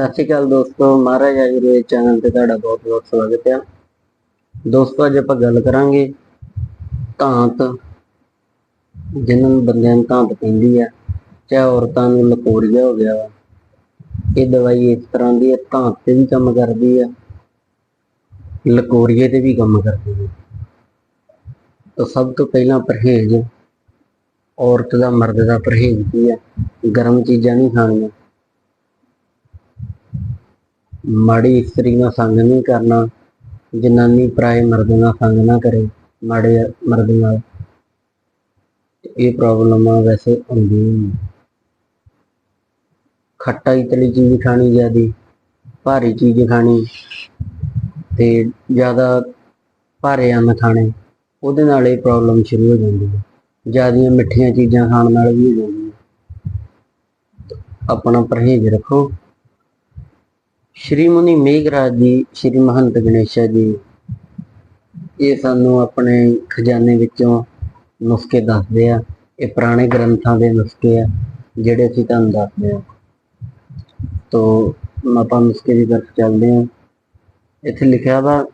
ਸਤਿ ਸ਼੍ਰੀ ਅਕਾਲ ਦੋਸਤੋ ਮਹਾਰਾਜ ਆਯੁਰਵੇਦ ਚੈਨਲ ਤੇ ਤੁਹਾਡਾ ਬਹੁਤ ਬਹੁਤ ਸਵਾਗਤ ਹੈ ਦੋਸਤੋ, ਅੱਜ ਆਪਾਂ ਗੱਲ ਕਰਾਂਗੇ ਧਾਂਤ ਜਿਹਨਾਂ ਨੂੰ ਬੰਦਿਆਂ ਨੂੰ ਧਾਂਤ ਪੈਂਦੀ ਹੈ ਚਾਹੇ ਔਰਤਾਂ ਨੂੰ ਲਕੋਰੀਆ ਹੋ ਗਿਆ ਵਾ। ਇਹ ਦਵਾਈ ਇਸ ਤਰ੍ਹਾਂ ਦੀ ਹੈ ਧਾਂਤ ਤੇ ਵੀ ਕੰਮ ਕਰਦੀ ਆ, ਲਕੋਰੀਏ ਤੇ ਵੀ ਕੰਮ ਕਰਦੀ ਹੈ ਤਾਂ ਸਭ ਤੋਂ ਪਹਿਲਾਂ ਪਰਹੇਜ਼, ਔਰਤ ਦਾ, ਮਰਦ ਦਾ ਪਰਹੇਜ਼ ਕੀ ਹੈ ਗਰਮ ਚੀਜ਼ਾਂ ਨਹੀਂ ਖਾਣੀਆਂ। ਮਾੜੀ ਇਸਤਰੀ ਨਾਲ ਸੰਗ ਨਹੀਂ ਕਰਨਾ, ਜਨਾਨੀ ਪਰਾਏ ਮਰਦ ਨਾਲ ਸੰਗ ਨਾ ਕਰੇ, ਮਾੜੇ ਮਰਦ ਨਾਲ। ਇਹ ਪ੍ਰੋਬਲਮਾਂ ਵੈਸੇ ਹੁੰਦੀ ਨਹੀਂ ਖੱਟਾ ਇਤਲੀ ਚੀਜ਼ ਖਾਣੀ ਜ਼ਿਆਦੀ, ਭਾਰੀ ਚੀਜ਼ ਖਾਣੀ ਤੇ ਜ਼ਿਆਦਾ ਭਾਰੇ ਅੰਨ ਖਾਣੇ, ਉਹਦੇ ਨਾਲ ਇਹ ਪ੍ਰੋਬਲਮ ਸ਼ੁਰੂ ਹੋ ਜਾਂਦੀ ਹੈ। ਜ਼ਿਆਦੀਆਂ ਮਿੱਠੀਆਂ ਚੀਜ਼ਾਂ ਖਾਣ ਨਾਲ ਵੀ ਹੋ ਜਾਂਦੀ ਹੈ ਆਪਣਾ ਪਰਹੇਜ਼ ਰੱਖੋ। ਸ਼੍ਰੀ ਮੁਨੀ ਮੇਘਰਾਜ ਜੀ, ਸ਼੍ਰੀ ਮਹੰਤ ਗਣੇਸ਼ਾ ਜੀ, ਇਹ ਸਾਨੂੰ ਆਪਣੇ ਖਜ਼ਾਨੇ ਵਿੱਚੋਂ ਨੁਸਖੇ ਦੱਸਦੇ ਆ। ਇਹ ਪੁਰਾਣੇ ਗ੍ਰੰਥਾਂ ਦੇ ਨੁਸਖੇ ਆ, ਜਿਹੜੇ ਅਸੀਂ ਤੁਹਾਨੂੰ ਦੱਸਦੇ ਆ। ਤੋ ਆਪਾਂ ਨੁਸਖੇ ਦੀ ਤਰਫ ਚੱਲਦੇ ਆ। ਇੱਥੇ ਲਿਖਿਆ ਵਾ,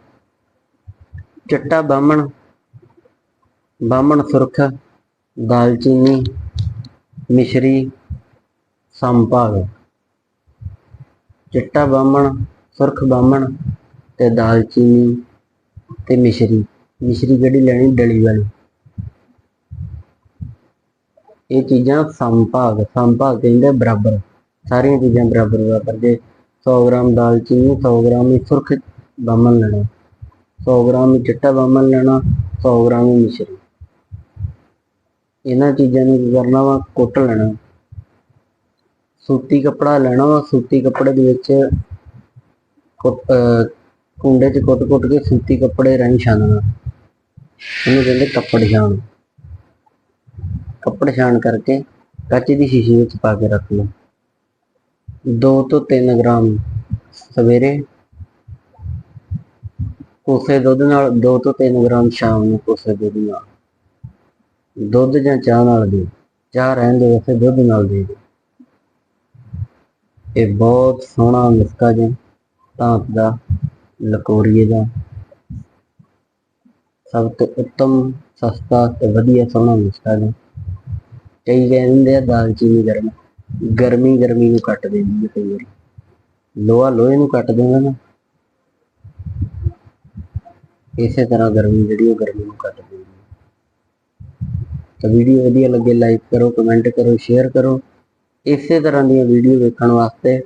ਚਿੱਟਾ ਬਾਹਮਣ ਬਾਹਮਣ ਸੁਰਖ, ਦਾਲਚੀਨੀ, ਮਿਸ਼ਰੀ, ਸੰਭਾਗ। ਚਿੱਟਾ ਬਾਹਮਣ, ਸੁਰਖ ਬਾਹਮਣ ਤੇ ਦਾਲਚੀਨੀ ਤੇ ਮਿਸ਼ਰੀ। ਮਿਸ਼ਰੀ ਕਿਹੜੀ ਲੈਣੀ ਡਲੀ ਵਾਲੀ। ਇਹ ਚੀਜ਼ਾਂ ਸੰਭਾਗ ਸੰਭਾਗ ਕਹਿੰਦੇ ਬਰਾਬਰ। ਸਾਰੀਆਂ ਚੀਜ਼ਾਂ ਬਰਾਬਰ ਬਰਾਬਰ ਜੇ 100 ਗ੍ਰਾਮ ਦਾਲਚੀਨੀ 100 ਗ੍ਰਾਮ ਹੀ ਸੁਰਖ ਬਾਹਮਣ ਲੈਣਾ। 100 ਗ੍ਰਾਮ ਚਿੱਟਾ ਬਾਹਮਣ ਲੈਣਾ 100 ਗ੍ਰਾਮ ਮਿਸ਼ਰੀ। ਇਹਨਾਂ ਚੀਜ਼ਾਂ ਨੂੰ ਕੀ ਕਰਨਾ ਵਾ? ਕੁੱਟ ਲੈਣਾ। ਸੂਤੀ ਕੱਪੜਾ ਲੈਣਾ ਸੂਤੀ ਕੱਪੜੇ ਦੇ ਵਿੱਚ ਕੁੱਟ- ਕੁੰਡੇ 'ਚ ਕੁੱਟ-ਕੁੱਟ ਕੇ ਸੂਤੀ ਕੱਪੜੇ ਰਾਹੀਂ ਛਾਨਣਾ ਇਹਨੂੰ ਕਹਿੰਦੇ ਕੱਪੜ ਛਾਣ। ਕੱਪੜ ਛਾਣ ਕਰਕੇ ਕੱਚ ਦੀ ਸ਼ੀਸ਼ੀ ਵਿੱਚ ਪਾ ਕੇ ਰੱਖ ਲਓ। 2 ਤੋਂ 3 ਗ੍ਰਾਮ ਸਵੇਰੇ ਕੋਸੇ ਦੁੱਧ ਨਾਲ 2 ਤੋਂ 3 ਗ੍ਰਾਮ ਸ਼ਾਮ ਨੂੰ ਕੋਸੇ ਦੁੱਧ ਨਾਲ। ਦੁੱਧ ਜਾਂ ਚਾਹ ਨਾਲ ਦੇ ਚਾਹ ਰਹਿਣ ਦੇ ਵੈਸੇ ਦੁੱਧ ਨਾਲ ਦੇ ਦਿਓ। ਇਹ ਬਹੁਤ ਸੋਹਣਾ ਨੁਸਖਾ ਜੀ ਧਾਤ ਦਾ, ਲਕੋਰੀਏ ਦਾ। ਸਭ ਤੋਂ ਉੱਤਮ, ਸਸਤਾ ਤੇ ਵਧੀਆ ਸੋਹਣਾ ਨੁਸਖਾ ਜੀ ਕਈ ਕਹਿੰਦੇ ਆ ਦਾਲਚੀਨੀ ਗਰਮ, ਗਰਮੀ ਗਰਮੀ ਨੂੰ ਕੱਟ ਦਿੰਦੀ ਹੈ ਕਈ ਵਾਰੀ। ਲੋਹਾ ਲੋਹੇ ਨੂੰ ਕੱਟ ਦਿੰਦਾ ਨਾ। ਇਸੇ ਤਰ੍ਹਾਂ ਗਰਮੀ ਜਿਹੜੀ ਉਹ ਗਰਮੀ ਨੂੰ ਕੱਟ ਦਿੰਦੀ ਹੈ ਤਾਂ ਵੀਡੀਓ ਵਧੀਆ ਲੱਗੇ ਲਾਈਕ ਕਰੋ ਕਮੈਂਟ ਕਰੋ ਸ਼ੇਅਰ ਕਰੋ। ਇਸੇ ਤਰ੍ਹਾਂ ਦੀਆਂ ਵੀਡੀਓ ਵੇਖਣ ਵਾਸਤੇ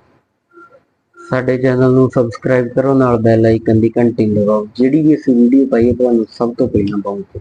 ਸਾਡੇ ਚੈਨਲ ਨੂੰ ਸਬਸਕ੍ਰਾਈਬ ਕਰੋ, ਨਾਲ ਬੈਲ ਆਈਕਨ ਦੀ ਘੰਟੀ ਲਗਾਓ, ਜਿਹੜੀ ਵੀ ਅਸੀਂ ਵੀਡੀਓ ਪਾਈਏ ਤੁਹਾਨੂੰ ਸਭ ਤੋਂ ਪਹਿਲਾਂ ਪਹੁੰਚੇ।